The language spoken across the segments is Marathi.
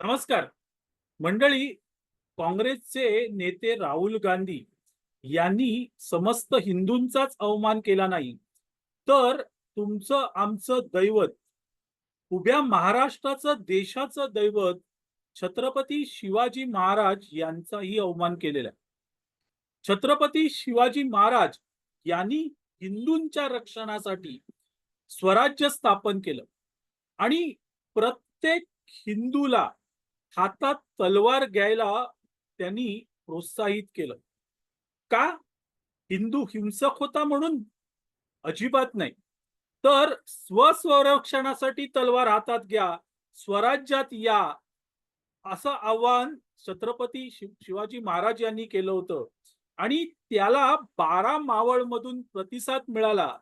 नमस्कार. मंडळी काँग्रेसचे नेते राहुल गांधी यांनी समस्त हिंदूंचाच अवमान केला नाही. तर तुमचं आमचं दैवत उभ्या महाराष्ट्राचं देशाचं दैवत छत्रपती शिवाजी महाराज यांचाही अवमान केलेला आहे. छत्रपती शिवाजी महाराज यांनी हिंदूंच्या रक्षणासाठी स्वराज्य स्थापन केलं आणि प्रत्येक हिंदूला हातात तलवार घ्यायला त्यांनी प्रोत्साहित केलं. का? हिंदू हिंसक होता म्हणून अजिबात नाही. तर स्वस्वरक्षणासाठी तलवार हातात घ्या स्वराज्यात या असं आव्हान छत्रपती शिवाजी महाराज यांनी केलं होतं. आणि त्याला बारा मावळ मधून प्रतिसाद मिळाला.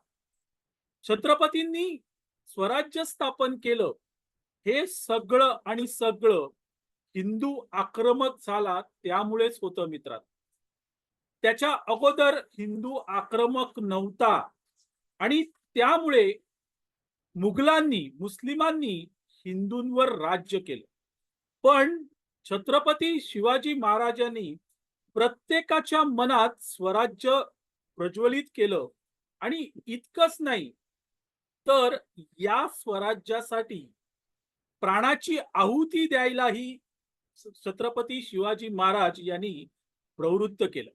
छत्रपतींनी स्वराज्य स्थापन केलं. हे सगळं आणि सगळं हिंदू आक्रमक झाला त्यामुळेच होतं मित्रात त्याच्या अगोदर हिंदू आक्रमक नव्हता. आणि त्यामुळे मुघलांनी मुस्लिमांनी हिंदूंवर राज्य केलं. पण छत्रपती शिवाजी महाराजांनी प्रत्येकाच्या मनात स्वराज्य प्रज्वलित केलं. आणि इतकंच नाही तर या स्वराज्यासाठी प्राणाची आहुती द्यायलाही छत्रपती शिवाजी महाराज यांनी प्रवृत्त केलं.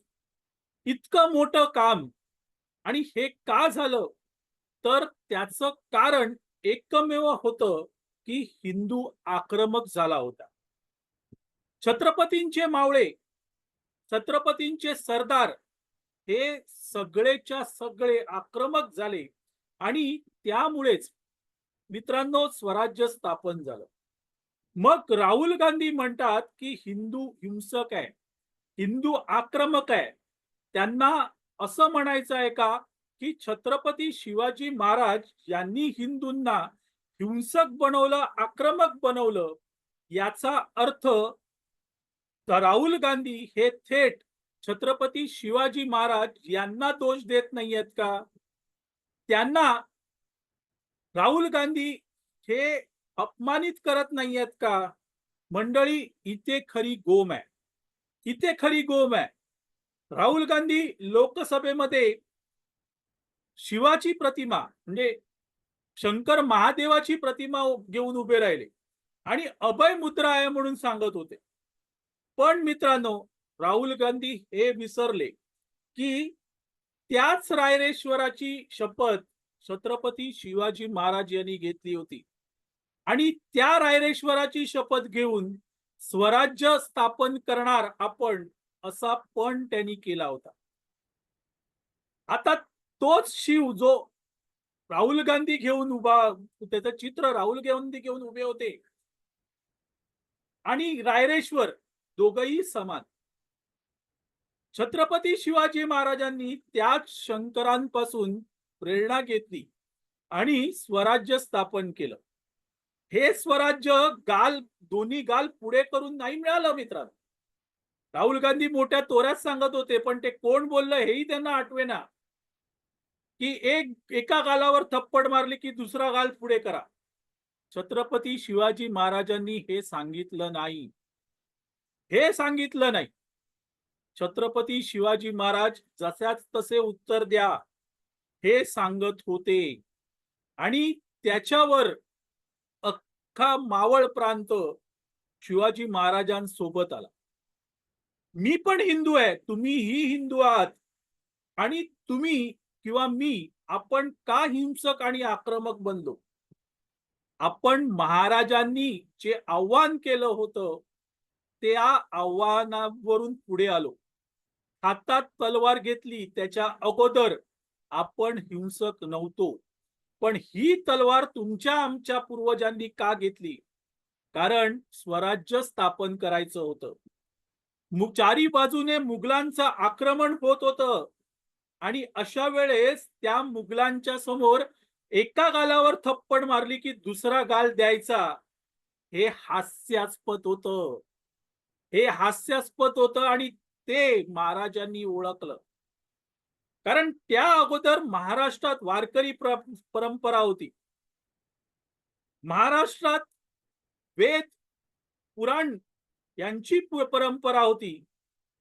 इतकं मोठं काम आणि हे का झालं? तर त्याचं कारण एकमेव होतं की हिंदू आक्रमक झाला होता. छत्रपतींचे मावळे छत्रपतींचे सरदार हे सगळेच्या सगळे आक्रमक झाले आणि त्यामुळेच मित्रांनो स्वराज्य स्थापन झालं. मग राहुल गांधी म्हणतात की हिंदू हिंसक आहे हिंदू आक्रमक आहे. त्यांना असं म्हणायचं आहे का की छत्रपती शिवाजी महाराज यांनी हिंदूंना हिंसक बनवलं आक्रमक बनवलं याचा अर्थ राहुल गांधी हे थेट छत्रपती शिवाजी महाराज यांना दोष देत नाहीयेत का? त्यांना राहुल गांधी हे अपमानित करत नाहीयेत का? मंडळी इथे खरी गोम आहे. इथे खरी गोम आहे. राहुल गांधी लोकसभेमध्ये शिवाची प्रतिमा म्हणजे शंकर महादेवाची प्रतिमा घेऊन उभे राहिले. आणि अभय मुद्रा आहे म्हणून सांगत होते. पण मित्रांनो राहुल गांधी हे विसरले की त्याच रायरेश्वराची शपथ छत्रपती शिवाजी महाराज यांनी घेतली होती. आणि त्या रायरेश्वराची शपथ घेऊन स्वराज्य स्थापन करणार आपण असा पण त्यांनी केला होता. आता तोच शिव जो राहुल गांधी घेऊन उभा त्याचं चित्र राहुल गांधी घेऊन उभे होते. आणि रायरेश्वर दोघही समान. छत्रपती शिवाजी महाराजांनी त्याच शंकरांपासून प्रेरणा घेतली आणि स्वराज्य स्थापन केलं. हे स्वराज्य गाल दोन्ही गाल पुढे करून नाही मिळालं मित्रांनो. राहुल गांधी मोठ्या तोऱ्यात सांगत होते पण ते कोण बोललं हेही त्यांना आठवेना की एक एका गालावर थप्पड मारली की दुसरा गाल पुढे करा. छत्रपती शिवाजी महाराजांनी हे सांगितलं नाही. हे सांगितलं नाही. छत्रपती शिवाजी महाराज जशाच तसे उत्तर द्या हे सांगत होते. आणि त्याच्यावर अख्खा मावळ प्रांत शिवाजी महाराजांसोबत आला. मी पण हिंदू आहे तुम्हीही हिंदू आहात. आणि तुम्ही किंवा मी आपण का हिंसक आणि आक्रमक बनलो? आपण महाराजांनी जे आव्हान केलं होतं त्या आव्हानावरून पुढे आलो. हातात तलवार घेतली त्याच्या अगोदर आपण हिंसक नव्हतो. पण ही तलवार तुमच्या आमच्या पूर्वजांनी का घेतली? कारण स्वराज्य स्थापन करायचं होतं. मु- चारी बाजूने मुघलांचं आक्रमण होत होतं. आणि अशा वेळेस त्या मुघलांच्या समोर एका गालावर थप्पड मारली की दुसरा गाल द्यायचा. हे हास्यास्पद होत. हे हास्यास्पद होतं आणि ते महाराजांनी ओळखलं. कारण त्या अगोदर महाराष्ट्रात वारकरी परंपरा होती. महाराष्ट्रात वेद पुराण यांची परंपरा होती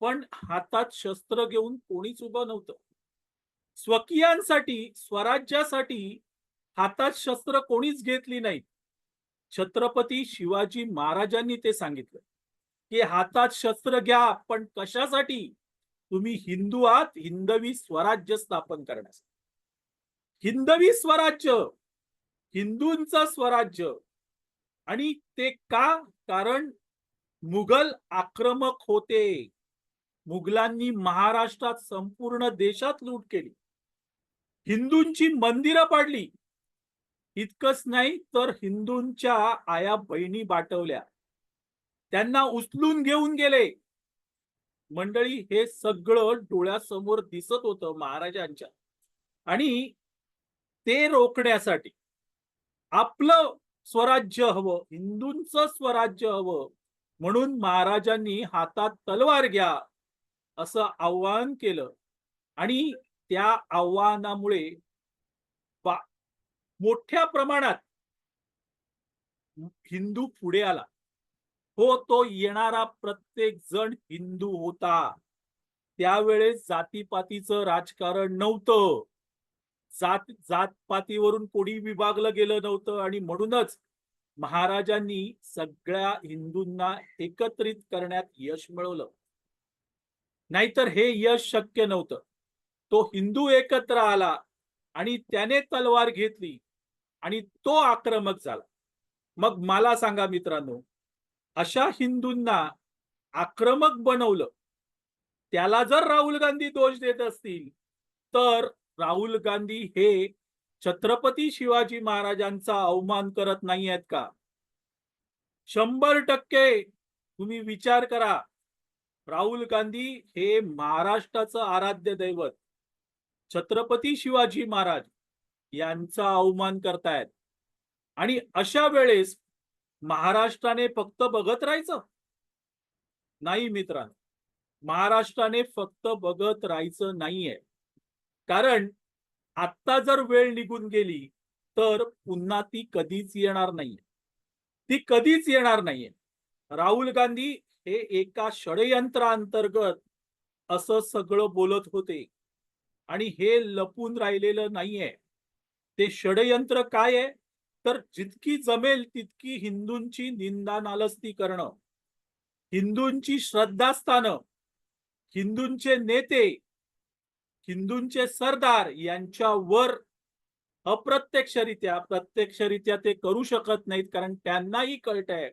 पण हातात शस्त्र घेऊन कोणीच उभं नव्हतं. स्वकीयांसाठी स्वराज्यासाठी हातात शस्त्र कोणीच घेतली नाही. छत्रपती शिवाजी महाराजांनी ते सांगितलं की हातात शस्त्र घ्या पण कशासाठी? तुम्ही हिंदू आहात हिंदवी स्वराज्य स्थापन करण्यास हिंदवी स्वराज्य हिंदूंचं स्वराज्य. आणि ते का? कारण मुघल आक्रमक होते. मुघलांनी महाराष्ट्रात संपूर्ण देशात लूट केली. हिंदूंची मंदिरं पाडली. इतकंच नाही तर हिंदूंच्या आया बहिणी बाटवल्या. त्यांना उचलून घेऊन गेले. मंडळी हे सगळं डोळ्यासमोर दिसत होतं महाराजांच्या. आणि ते रोखण्यासाठी आपलं स्वराज्य हवं हिंदूंचं स्वराज्य हवं म्हणून महाराजांनी हातात तलवार घ्या असं आव्हान केलं. आणि त्या आव्हानामुळे मोठ्या प्रमाणात हिंदू पुढे आला. हो तो येणारा प्रत्येक जण हिंदू होता. त्यावेळेस जातीपातीचं राजकारण नव्हतं. जात जातपातीवरून कोणी विभागलं गेलं नव्हतं आणि म्हणूनच महाराजांनी सगळ्या हिंदूंना एकत्रित करण्यात यश मिळवलं. नाहीतर हे यश शक्य नव्हतं. तो हिंदू एकत्र आला आणि त्याने तलवार घेतली आणि तो आक्रमक झाला. मग मला सांगा मित्रांनो अशा हिंदूंना आक्रमक बनवलं. त्याला जर राहुल गांधी दोष देत असतील तर राहुल गांधी हे छत्रपती शिवाजी महाराजांचा अवमान करत नाही आहेत का? शंभर टक्के तुम्ही विचार करा. राहुल गांधी हे महाराष्ट्राचं आराध्य दैवत छत्रपती शिवाजी महाराज यांचा अवमान करतायत. आणि अशा वेळेस महाराष्ट्राने फक्त बघत राहायचं? नाही मित्रांनो. महाराष्ट्राने फक्त बघत राहायचं नाहीये. कारण आत्ता जर वेळ निघून गेली तर पुन्हा ती कधीच येणार नाहीये. ती कधीच येणार नाहीये. राहुल गांधी हे एका षडयंत्रांतर्गत असं सगळं बोलत होते. आणि हे लपून राहिलेलं नाहीये. ते षडयंत्र काय आहे? तर जितकी जमेल तितकी हिंदूंची निंदा नालस्ती करणं हिंदूंची श्रद्धास्थानं हिंदूंचे नेते हिंदूंचे सरदार यांच्यावर अप्रत्यक्षरित्या प्रत्यक्षरित्या ते करू शकत नाहीत कारण त्यांनाही कळत आहे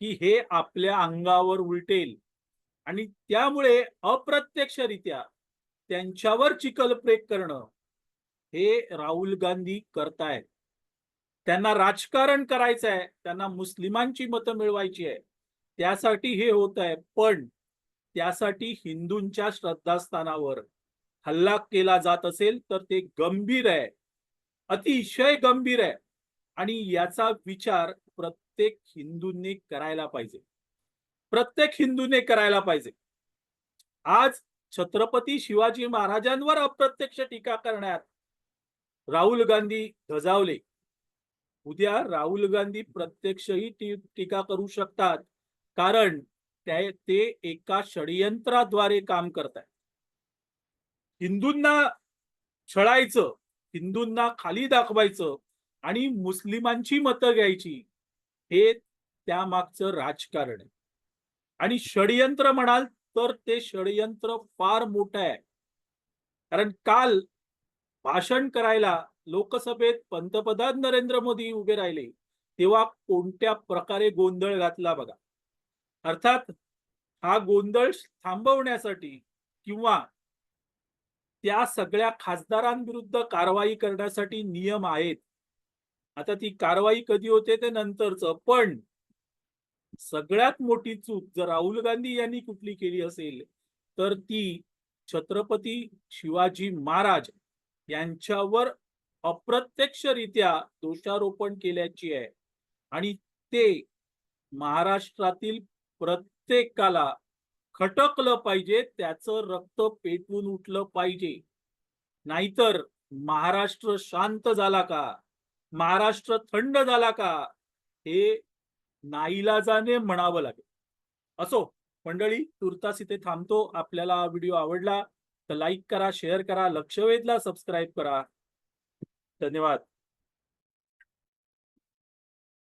की हे आपल्या अंगावर उलटेल. आणि त्यामुळे अप्रत्यक्षरित्या त्यांच्यावर चिकलप्रेक करणं हे राहुल गांधी करतायत. त्यांना राजकारण करायचं आहे त्यांना मुस्लिमांची मतं मिळवायची आहे. त्यासाठी हे होत आहे पण त्यासाठी हिंदूंच्या श्रद्धास्थानावर हल्ला केला जात असेल तर ते गंभीर आहे. अतिशय गंभीर आहे. आणि याचा विचार प्रत्येक हिंदूंनी करायला पाहिजे. प्रत्येक हिंदूने करायला पाहिजे. आज छत्रपती शिवाजी महाराजांवर अप्रत्यक्ष टीका करण्यात राहुल गांधी धजावले. उद्या राहुल गांधी प्रत्यक्षही टीका करू शकतात. कारण ते एका षडयंत्राद्वारे काम करतात हिंदूंना छळायचं हिंदूंना खाली दाखवायचं आणि मुस्लिमांची मतं घ्यायची हे त्यामागचं राजकारण आहे. आणि षडयंत्र म्हणाल तर ते षडयंत्र फार मोठं आहे. कारण काल भाषण करायला लोकसभेत पंतप्रधान नरेंद्र मोदी उभे राहिले तेव्हा कोणत्या प्रकारे गोंधळ घातला बघा. अर्थात हा गोंधळ थांबवण्यासाठी किंवा त्या सगळ्या खासदारांविरुद्ध कारवाई करण्यासाठी नियम आहेत. आता ती कारवाई कधी होते ते नंतरच पण सगळ्यात मोठी चूक जर राहुल गांधी यांनी कुठली केली असेल तर ती छत्रपती शिवाजी महाराज यांच्यावर अप्रत्यक्षरित्या दोषारोपण केल्याची आहे. आणि ते महाराष्ट्रातील प्रत्येकाला खटकलं पाहिजे त्याचं रक्त पेटवून उठलं पाहिजे. नाहीतर महाराष्ट्र शांत झाला का? महाराष्ट्र थंड झाला का? हे नाईलाजाने म्हणावं लागेल. असो मंडळी तुर्तास इथे थांबतो. आपल्याला व्हिडिओ आवडला तर लाईक करा शेअर करा लक्ष वेधला सबस्क्राईब करा. धन्यवाद.